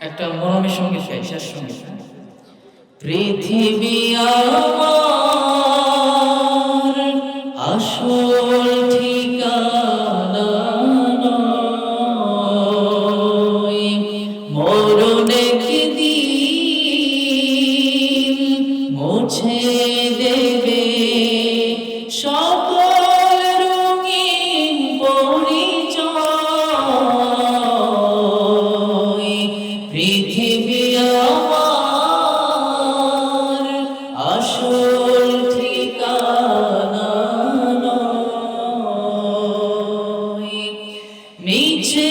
একটা মরমের সঙ্গে শেষ সঙ্গে। পৃথিবী আমার পৃথিবী আমার আসল ঠিকানা। মিছে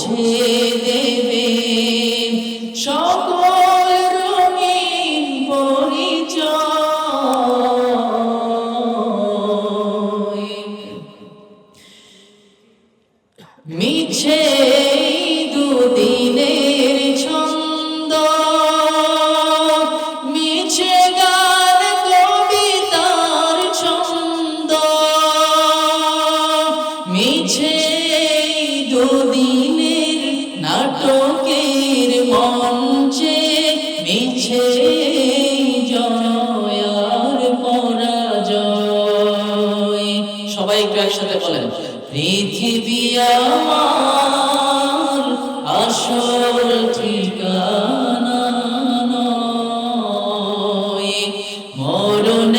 মুছে দেবে। সকল রঙিন পরিচয়। মিছে দুদিনের ছন্দ। মিছে গান কবিতার ছন্দ। মিছে দুদিনের নাটকের মঞ্চে মিছে জয়ার পরাজয়। সবাই একটু একসাথে বলেন পৃথিবী আমার আসল ঠিকানা মরণ